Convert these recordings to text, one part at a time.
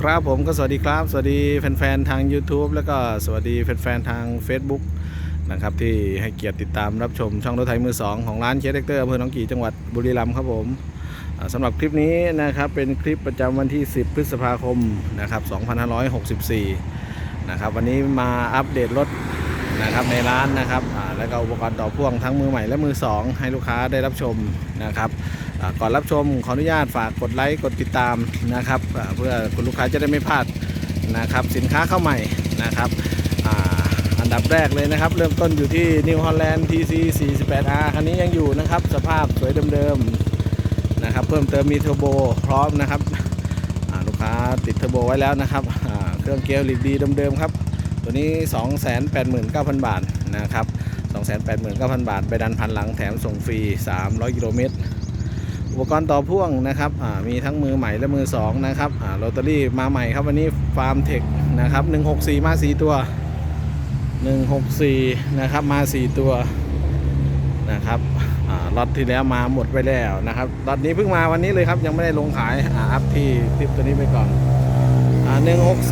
ครับผมก็สวัสดีครับ สวัสดีแฟนๆทาง YouTube แล้วก็สวัสดีแฟนๆทาง Facebook นะครับที่ให้เกียรติติดตามรับชมช่องรถไถมือสองของร้านเคสเลกเตอร์อำเภอหนองกี่จังหวัดบุรีรัมย์ครับผมสำหรับคลิปนี้นะครับเป็นคลิปประจำวันที่ 10 พฤษภาคมนะครับ2564นะครับวันนี้มาอัปเดตรถนะครับในร้านนะครับแล้วก็อุปกรณ์ต่อพ่วงทั้งมือใหม่และมือสองให้ลูกค้าได้รับชมนะครับ ก่อนรับชมขออนุญาตฝากกดไลค์กดติดตามนะครับเพื่อคุณลูกค้าจะได้ไม่พลาดนะครับสินค้าเข้าใหม่นะครับอันดับแรกเลยนะครับ เริ่มต้นอยู่ที่ New Holland TC 48R คันนี้ยังอยู่นะครับ สภาพสวยเดิมๆนะครับ เพิ่มเติมมีเทอร์โบพร้อมนะครับลูกค้าติดเทอร์โบไว้แล้วนะครับเครื่องเกียร์ลิกดีเดิมๆครับ ตัวนี้ 289,000 บาทนะครับ 289,000 บาท ไปดันพันหลังแถมส่งฟรี 300 กิโลเมตร อุปกรณ์ต่อพ่วงนะครับอ่ามีทั้งมือใหม่และมือสองนะครับอ่าโรตารี่มาใหม่ครับวันนี้ฟาร์มเทคนะครับ164 มา 4 ตัว 164 นะครับมา 4 ตัวนะครับอ่าล็อตที่แล้วมาหมดไปแล้วนะครับล็อตนี้เพิ่งมาวันนี้เลยครับยังไม่ได้ลงขายอ่าอัพที่คลิปตัวนี้ไปก่อนอ่า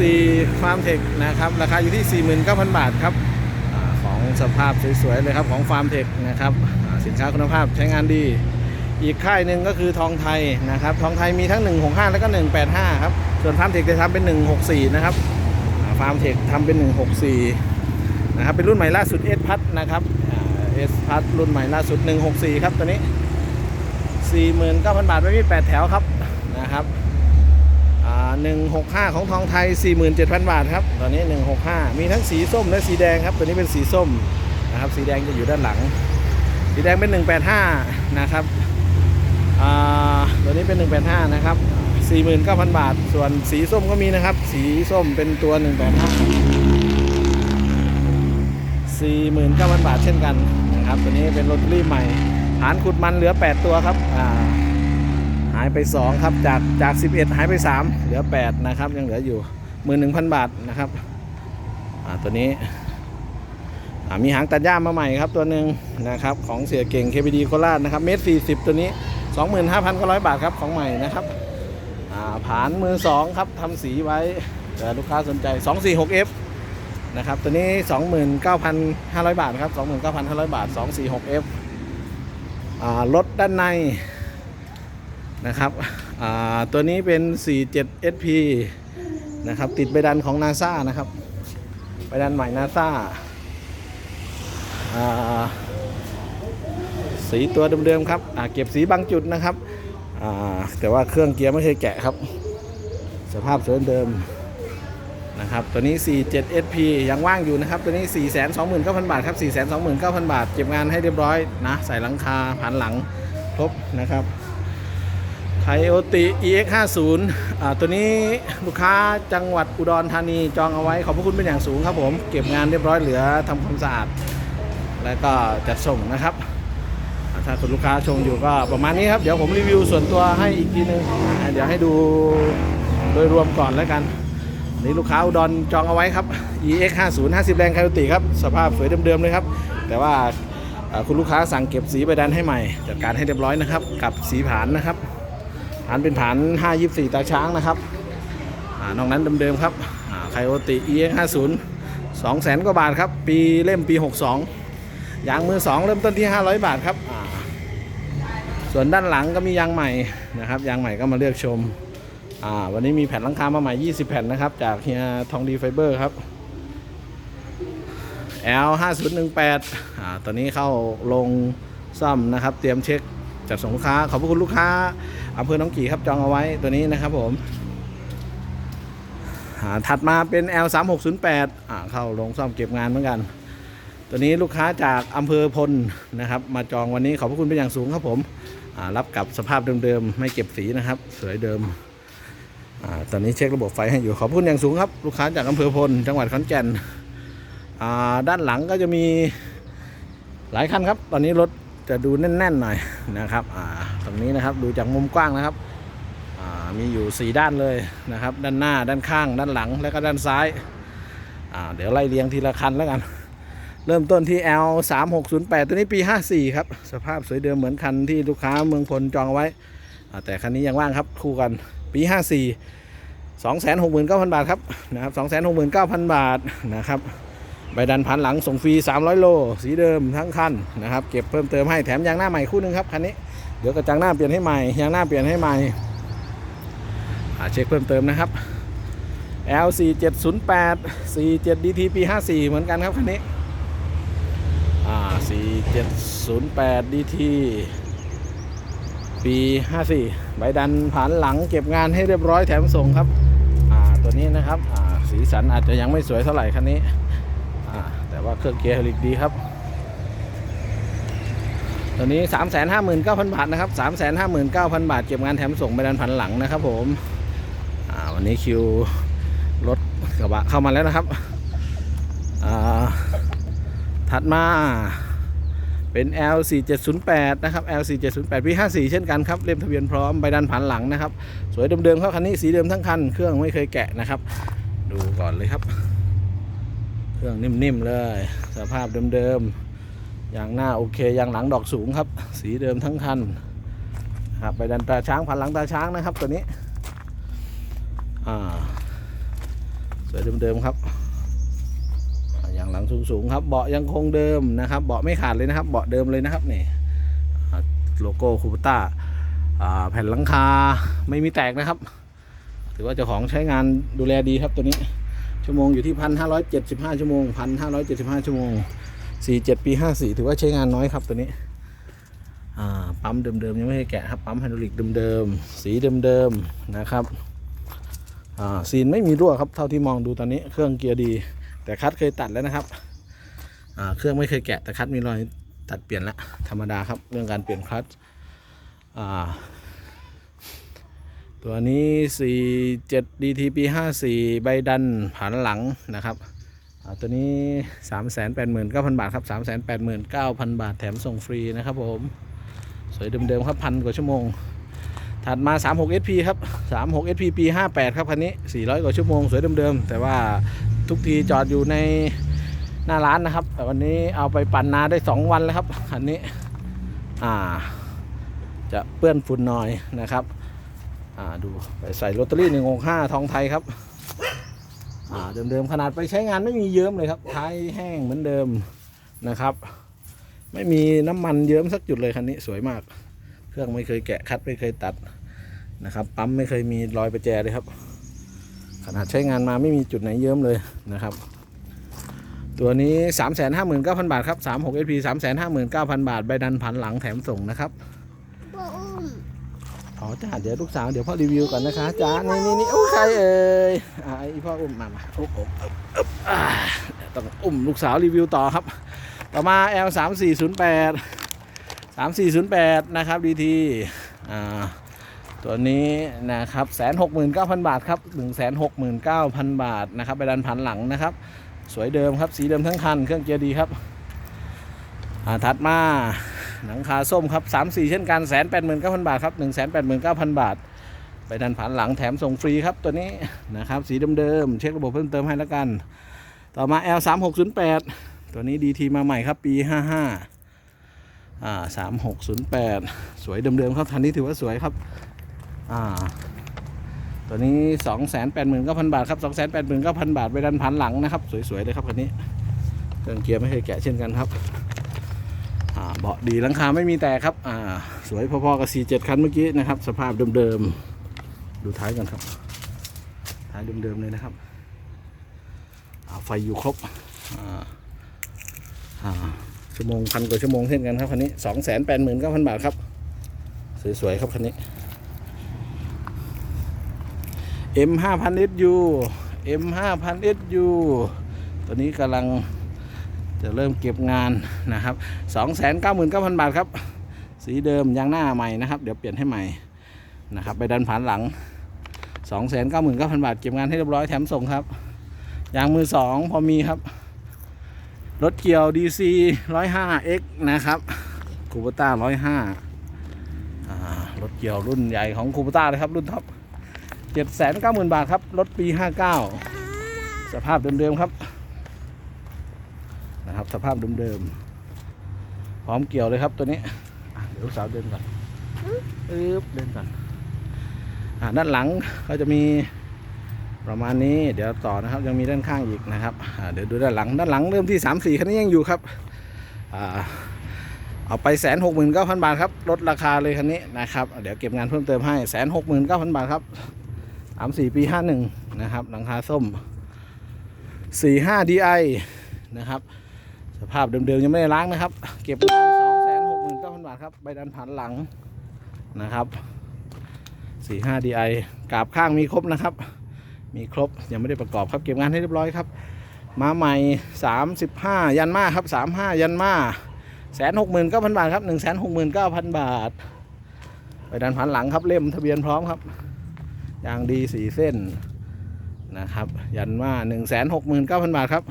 164 ฟาร์มเทคนะครับราคาอยู่ที่ 49,000 บาทครับอาของสภาพสวยๆเลยครับของฟาร์มเทคนะครับสินค้าคุณภาพใช้งานดี อีกค่ายหนึ่งก็คือทองไทยนะครับ ทองไทยมีทั้ง 165 แล้วก็ 185 ครับ ส่วนฟาร์มเทคจะทำเป็น 164 นะครับฟาร์มเทคทำเป็น 164 นะครับ เป็นรุ่นใหม่ล่าสุดเอสพัทนะครับเอสพัทรุ่นใหม่ล่าสุด 164 ครับตัวนี้ 49,000 บาทไม่มี 8 แถวครับนะครับอ่า165 ของทองไทย 47,000 บาทครับ ตอนนี้ 165 มีทั้งสีส้มและสีแดงครับ ตัวนี้เป็นสีส้มนะครับ สีแดงจะอยู่ด้านหลัง สีแดงเป็น 185 นะครับ ตัวนี้เป็น 185 นะครับ 49,000 บาท ส่วนสีส้มก็มีนะครับ สีส้มเป็นตัว 185 49,000 บาทเช่นกันนะครับ ตัวนี้เป็นรตารี่ใหม่ ฐานขุดมันเหลือ 8 ตัวครับอ่าหายไป 2 ครับ จากจาก 11 หายไป 3 เหลือ 8 นะครับ ยังเหลืออยู่ 11,000 บาทนะครับอ่าตัวนี้อ่ามีหางตัดหญ้ามาใหม่ครับตัวหนึ่งนะครับของเสียเก่ง KBD โคราชนะครับเมตรสี่สิบตัวนี้ 25,900 บาทครับของใหม่นะครับอ่าผานมือสองครับทำสีไว้เดี๋ยวลูกค้าสนใจ 246F นะครับ ตัวนี้ 29,500 บาทครับ 29,500 บาท 246F อ่ารถด้านในนะครับตัวนี้เป็น 47 SP นะครับ ติดใบดันของ NASA นะครับ ใบดันใหม่ NASA อ่า สีตัวเดิมๆครับเก็บสีบางจุดนะครับแต่ว่าเครื่องเกียร์ไม่เคยแกะครับ สภาพสวยเดิมนะครับตัวนี้ 47 SP ยังว่างอยู่นะครับ ตัวนี้ 429,000 บาทครับ 429,000 บาท เก็บงานให้เรียบร้อยนะ ใส่หลังคาผันหลังครบนะครับไทโอติ EX50 ตัวนี้ลูกค้าจังหวัดอุดรธานีจองเอาไว้ ขอบพระคุณเป็นอย่างสูงครับผม เก็บงานเรียบร้อยเหลือทำความสะอาด แล้วก็จัดส่งนะครับ ถ้าคุณลูกค้าชมอยู่ก็ประมาณนี้ครับ เดี๋ยวผมรีวิวส่วนตัวให้อีกทีนึงอ่าเดี๋ยวให้ดูโดยรวมก่อนแล้วกัน นี่ลูกค้าอุดรจองเอาไว้ครับ EX 50 50 แรงไคโอติครับ สภาพสวยเดิมๆเลยครับ แต่ว่าคุณลูกค้าสั่งเก็บสีใบดันให้ใหม่ จัดการให้เรียบร้อยนะครับ กับสีผานนะครับผานเป็นผาน 524 ตาช้างนะครับอนอกนั้นเดิมๆครับไคโอติ EX 50 2แสนกว่าบาทครับ ปีเล่มปี 62ยางมือ 2 เริ่มต้นที่ 500 บาทครับ ส่วนด้านหลังก็มียางใหม่นะครับ ยางใหม่ก็มาเลือกชม อ่า วันนี้มีแผ่นลังคามาใหม่ 20 แผ่นนะครับ จากเฮียทองดีไฟเบอร์ครับ L 5018อ่า ตอนนี้เข้าลงซ่อมนะครับ เตรียมเช็คจัดส่งลูกค้า ขอบพระคุณลูกค้าอำเภอหน้องกี่ครับจองเอาไว้ตัวนี้นะครับผมถัดมาเป็น L 3 6 0 8เข้าลงซ่อมเก็บงานเหมือนกัน ตัวนี้ลูกค้าจากอำเภอพลนะครับ มาจองวันนี้ขอบพระคุณเป็นอย่างสูงครับผม รับกับสภาพเดิมๆ ไม่เก็บสีนะครับ สวยเดิมอตอนนี้เช็คระบบไฟให้อยู่ขอบพระคุณอย่างสูงครับ ลูกค้าจากอำเภอพล จังหวัดขอนแก่นด้านหลังก็จะมีหลายคันครับ ตอนนี้รถจะดูแน่นๆหน่อยนะครับตรงนี้นะครับดูจากมุมกว้างนะครับมีอยู่ 4 ด้านเลยนะครับ ด้านหน้าด้านข้าง ด้านหลัง และก็ด้านซ้าย เดี๋ยวไล่เรียงทีละคันแล้วกัน เริ่มต้นที่ L 3 6 0 8ตัวนี้ปี 54 ครับ สภาพสวยเดิมเหมือนคันที่ลูกค้าเมืองพลจองเอาไว้ แต่คันนี้ยังว่างครับคู่กันปี 54 269,000 บาทครับนะครับ269,000 บาทนะครับใบดันผ่านหลังส่งฟรี 300 โล สีเดิมทั้งคันนะครับ เก็บเพิ่มเติมให้แถมยางหน้าใหม่คู่หนึงครับคันนี้เดี๋ยวกระจังหน้าเปลี่ยนให้ใหม่ยางหน้าเปลี่ยนให้ใหม่อ่าเช็คเพิ่มเติมนะครับ L4708 47 DT P54 เหมือนกันครับคันนี้ อ่า4708 DT ปี54ใบดันผ่านหลังเก็บงานให้เรียบร้อยแถมส่งครับ อ่า ตัวนี้นะครับ อ่า สีสันอาจจะยังไม่สวยเท่าไหร่คันนี้ อ่า แต่ว่าเครื่องเกียร์ฮดรอลิกดีครับ ตัวนี้359,000บาทนะครับ359,000บาทเก็บงานแถมส่งใบดันผ่านหลังนะครับผม อ่า วันนี้คิวรถกระบะเข้ามาแล้วนะครับ ถัดมาเป็น L4708 นะครับ L4708 P54 เช่นกันครับเล่มทะเบียนพร้อมใบดันผันหลังนะครับ สวยเดิมๆครับคันนี้สีเดิมทั้งคันเครื่องไม่เคยแกะนะครับ ดูก่อนเลยครับ เครื่องนิ่มๆเลย สภาพเดิมๆอย่างหน้าโอเคอย่างหลังดอกสูงครับ สีเดิมทั้งคันครับใบดันตาช้างผันหลังตาช้างนะครับตัวนี้อ่าสวยเดิมๆครับ งหลังสูงๆครับเบาะยังคงเดิมนะครับเบาะไม่ขาดเลยนะครับ เบาะเดิมเลยนะครับนี่โลโก้คูปต้าแผ่นหลังคาไม่มีแตกนะครับ ถือว่าเจ้าของใช้งานดูแลดีครับตัวนี้ชั่วโมงอยู่ที่พันห้าร้อยเจ็ดสิบห้าชั่วโมงพันห้าร้อยเจ็ดสิบห้าชั่วโมงสี่เจ็ดปีห้าสี่ถือว่าใช้งานน้อยครับตัวนี้ปั๊มเดิมๆยังไม่ได้แกะครับปั๊มไฮดรอลิกเดิมๆสีเดิมๆนะครับซีนไม่มีรั่วครับเท่าที่มองดูตอนนี้เครื่องเกียร์ดี แต่คัดเคยตัดแล้วนะครับเครื่องไม่เคยแกะแต่คัดมีรอยตัดเปลี่ยนแล้วธรรมดาครับเรื่องการเปลี่ยนคลัตช์อ่าตัวนี้ 47 DTP 54 ใบดันผันหลังนะครับตัวนี้ 389,000 บาทครับ 389,000 บาทแถมส่งฟรีนะครับผม สวยเดิมๆครับพันกว่าชั่วโมง ถัดมา 36 SP ครับ 36 SP ปี 58 ครับคันนี้ 400 กว่าชั่วโมง สวยเดิมๆแต่ว่า ทุกทีจอดอยู่ในหน้าร้านนะครับ แต่วันนี้เอาไปปั่นนาได้ 2 วันแล้วครับคันนี้อ่า จะเปื้อนฝุ่นหน่อยนะครับอ่าดูไปใส่ลอตเตอรี่หนึ่งองห้าทองไทยครับอ่าเดิมๆขนาดไปใช้งานไม่มีเยิ้มเลยครับท้ายแห้งเหมือนเดิมนะครับ ไม่มีน้ำมันเยิ้มสักจุดเลยคันนี้สวยมาก เครื่องไม่เคยแกะคัดไม่เคยตัดนะครับ ปั๊มไม่เคยมีรอยประแจเลยครับ ขนาดใช้งานมาไม่มีจุดไหนเยิ้มเลยนะครับ ตัวนี้ 3 5 9 0 0 0 บาทครับ 36 SP 3 5 9 0 0 0 บาท ใบดันผันหลังแถมส่งนะครับพ่ออุ้มอ๋อจ้าเดี๋ยวลูกสาวเดี๋ยวพ่อรีวิวก่อนนะคะจ้านี่นี่นี่โอ้ใครเอ่ยอ่าไอพ่ออุ้มมามาอุ้มอุ้มอุ้มอุ้มอ่าเดี๋ยวต้องอุ้มลูกสาวรีวิวต่อครับ ต่อมา L 3 4 0 8 3 4 0 8นะครับ DT อ่า ตัวนี้นะครับแสนหกหมื่นเก้าพันบาทครับหนึ่งแสนหกหมื่นเก้าพันบาทนะครับไปดันผันหลังนะครับ สวยเดิมครับ สีเดิมทั้งคัน เครื่องเกียร์ดีครับอาถัดมาหนังคาส้มครับสามสี่เช่นกันแสนแปดหมื่นเก้าพันบาทครับหนึ่งแสนแปดหมื่นเก้าพันบาทไปดันผันหลังแถมส่งฟรีครับตัวนี้นะครับสีเดิมๆเช็คระบบเพิ่มเติมให้แล้วกัน ต่อมา L 3 6 0 8ตัวนี้ดีทีมาใหม่ครับปี 55อ่า3608 สวยเดิมๆครับคันนี้ถือว่าสวยครับ อ่า ตัวนี้289,000บาทครับ289,000บาทไปดันพันหลังนะครับ สวยๆเลยครับคันนี้เครื่องเกียร์ไม่เคยแกะเช่นกันครับอ่าเบาะดีหลังคาไม่มีแตกครับ อ่า สวยพอๆกับ47คันเมื่อกี้นะครับ สภาพเดิมๆ ดูท้ายกันครับ ท้ายเดิมๆเลยนะครับไฟอยู่ครบชั่วโมงพันกว่าชั่วโมงเช่นกันครับคันนี้สองแสนแปดหมื่นเก้าพันบาทครับ สวยๆครับคันนี้ M ห้าพัน SU M ห้าพัน SU ตัวนี้กำลังจะเริ่มเก็บงานนะครับสองแสนเก้าหมื่นเก้าพันบาทครับ สีเดิมยางหน้าใหม่นะครับ เดี๋ยวเปลี่ยนให้ใหม่นะครับไปดันผ่านหลังสองแสนเก้าหมื่นเก้าพันบาท เก็บงานให้เรียบร้อยแถมส่งครับยางมือสองพอมีครับ รถเกี่ยว DC 105X นะครับคูปต้า105รถเกี่ยวรุ่นใหญ่ของคูปต้าเลยครับ รุ่นท็อป 790,000บาทครับ รถปี59สภาพเดิมๆครับ นะครับ สภาพเดิมๆพร้อมเกี่ยวเลยครับตัวนี้อะเดี๋ยวลูกสาวเดินก่อนปึ๊บเดินก่อนอ่าด้านหลังก็จะมีประมาณนี้เดี๋ยวต่อนะครับยังมีด้านข้างอีกนะครับอ่าเดี๋ยวดูด้านหลังด้านหลังเริ่มที่3 4คันนี้ยังอยู่ครับอ่าเอาไปแสนหกหมื่นเก้าพันบาทครับลดราคาเลยคันนี้นะครับเดี๋ยวเก็บงานเพิ่มเติมให้แสนหกหมื่นเก้าพันบาทครับ สามสี่ปีห้าหนึ่งนะครับ หลังคาส้มสี่ห้าดีไอนะครับ สภาพเดิมๆยังไม่ได้ล้างนะครับ เก็บงานสองแสนหกหมื่นเก้าพันบาทครับใบดันผ่านหลังนะครับสี่ห้าดีไอกราบข้างมีครบนะครับ มีครบยังไม่ได้ประกอบครับ เก็บงานให้เรียบร้อยครับ มาใหม่35ยันมาครับ35ยันมาแสนหกหมื่นเก้าพันบาทครับหนึ่งแสนหกหมื่นเก้าพันบาทไปดันพันหลังครับเล่มทะเบียนพร้อมครับ ยางดีสี่เส้นนะครับ ยันมาหนึ่งแสนหกหมื่นเก้าพันบาทครับ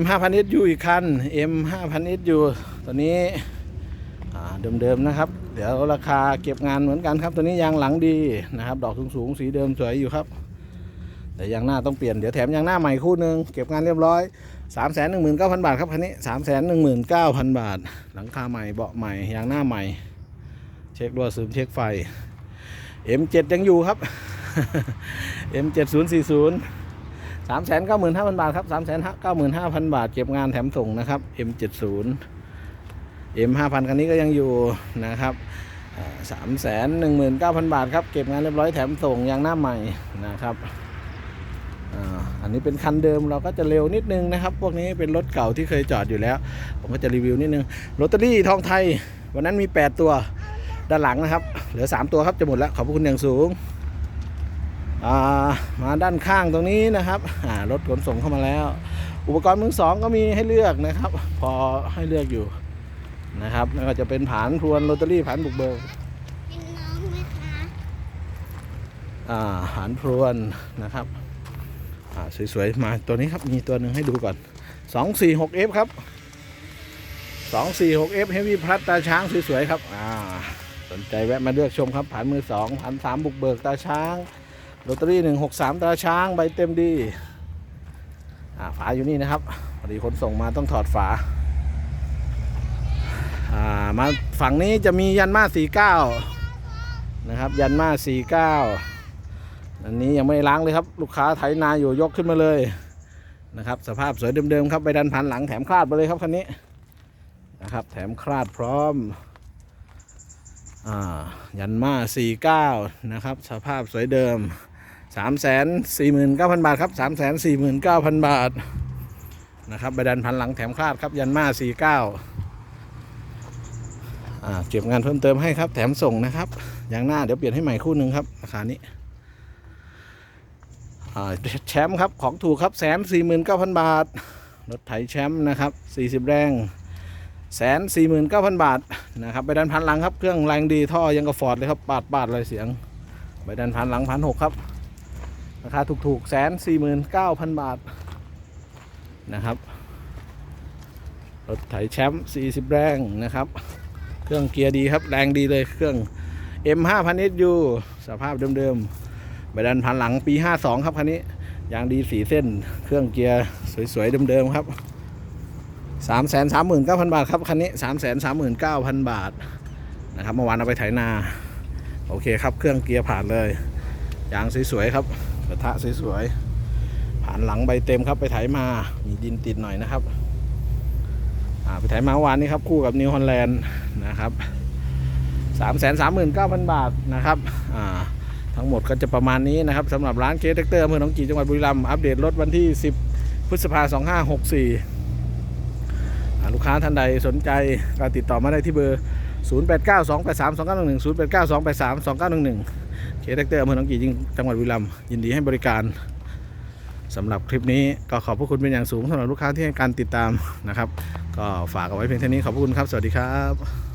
M 5 0 0 0 SU อีกคัน M 5 0 0 0 SU ตัวนี้เดิมๆนะครับ เดี๋ยวราคาเก็บงานเหมือนกันครับ ตัวนี้ยางหลังดีนะครับ ดอกสูงๆสีเดิมสวยอยู่ครับแต่ยางหน้าต้องเปลี่ยน เดี๋ยวแถมยางหน้าใหม่คู่หนึ่งเก็บงานเรียบร้อย 3 1 9 0 0 0 บาทครับคันนี้ 3 1 9 0 0 0 บาท หลังคาใหม่เบาะใหม่ยางหน้าใหม่ เช็ครั่วซึมเช็คไฟ M7 ยังอยู่ครับ M7040 3 9 5 0 0 0บาทครับ3 9 5 0 0 0บาท เก็บงานแถมส่งนะครับ M70 M 5 0 0 0 คันนี้ก็ยังอยู่นะครับสามแสนหนึ่งหมื่นเก้าพันบาทครับ เก็บงานเรียบร้อยแถมส่งยางหน้าใหม่นะครับอันนี้เป็นคันเดิมเราก็จะเร็วนิดนึงนะครับ พวกนี้เป็นรถเก่าที่เคยจอดอยู่แล้ว ผมก็จะรีวิวนิดนึงลอตเตอรี่ทองไทย วันนั้นมี 8 ตัว ด้านหลังนะครับ เหลือ 3 ตัวครับจะหมดแล้วขอบพระคุณอย่างสูงอ่ามาด้านข้างตรงนี้นะครับอ่ารถขนส่งเข้ามาแล้ว อุปกรณ์มือสองก็มีให้เลือกนะครับ พอให้เลือกอยู่นะครับไม่ว่าจะเป็นผานพรวนโรตารี่ผานบุกเบิกกินน้องไหมคะอ่าผานพรวนนะครับอ่าสวยๆมาตัวนี้ครับมีตัวหนึ่งให้ดูก่อน 246F ครับ 246F Heavy Plus ตาช้างสวยๆครับอ่า สนใจแวะมาเลือกชมครับผ่านมือ2ผ่าน3บุกเบิกตาช้างโรตารี่163ตาช้างใบเต็มดีอ่าฝาอยู่นี่นะครับพอดีคนส่งมาต้องถอดฝาอ่ามาฝั่งนี้จะมียันมา49นะครับ ยันมา49อันนี้ยังไม่ล้างเลยครับ ลูกค้าไถนาอยู่ยกขึ้นมาเลยนะครับสภาพสวยเดิมๆครับไปดันพันหลังแถมคลาดไปเลยครับคันนี้นะครับแถมคลาดพร้อม ยันมา49นะครับ สภาพสวยเดิม349,000บาทครับ349,000บาทนะครับไปดันพันหลังแถมคาดครับ ยันมา49อ่าเก็บงานเพิ่มเติมให้ครับ แถมส่งนะครับอย่างหน้าเดี๋ยวเปลี่ยนให้ใหม่คู่หนึ่งครับราคานี้แชมป์ครับของถูกครับแสนสี่หมื่นเก้าพันบาทรถไถแชมป์นะครับสี่สิบแรง แสนสี่หมื่นเก้าพันบาทนะครับใบดันพันหลังครับ เครื่องแรงดีท่อยังกับฟอร์ดเลยครับ ปาดปาดเลยเสียงใบดันพันหลังพันหกครับ ราคาถูกๆแสนสี่หมื่นเก้าพันบาทนะครับ รถไถแชมป์สี่สิบแรงนะครับ เครื่องเกียร์ดีครับ แรงดีเลยเครื่อง M 5 0 0 SU สภาพเดิมๆใบดันพันหลังปี 52 ครับคันนี้ยางดีสีเส้น เครื่องเกียร์สวยๆเดิมๆครับ 3 3 9 0 0 0บาทครับคันนี้3 3 9 0 0 0บาทนะครับเมื่อวานเอาไปไถนา โอเคครับเครื่องเกียร์ผ่านเลยยางสวยๆครับกระทะสวยๆผ่านหลังใบเต็มครับไปไถมามีดินติดหน่อยนะครับอ่าไถมาเมื่อวานนี้ครับคู่กับนิวฮอลแลนด์นะครับสามแสนสามหมื่นเก้าพันบาทนะครับอ่าทั้งหมดก็จะประมาณนี้นะครับสำหรับร้านเคสเทคเตอร์อำเภอหนองกี่จังหวัดบุรีรัมย์อัปเดตรถวันที่ 10 พฤษภาคม2564อ่ ลูกค้าท่านใดสนใจก็ติดต่อมาได้ที่เบอร์ 0892832911 0892832911 เคสเทคเตอร์อำเภอหนองกี่จังหวัดบุรีรัมย์ยินดีให้บริการสำหรับคลิปนี้ก็ขอบพระคุณเป็นอย่างสูงสำหรับลูกค้าที่ให้การติดตามนะครับ ก็ฝากเอาไว้เพียงเท่านี้ขอบพระคุณครับ สวัสดีครับ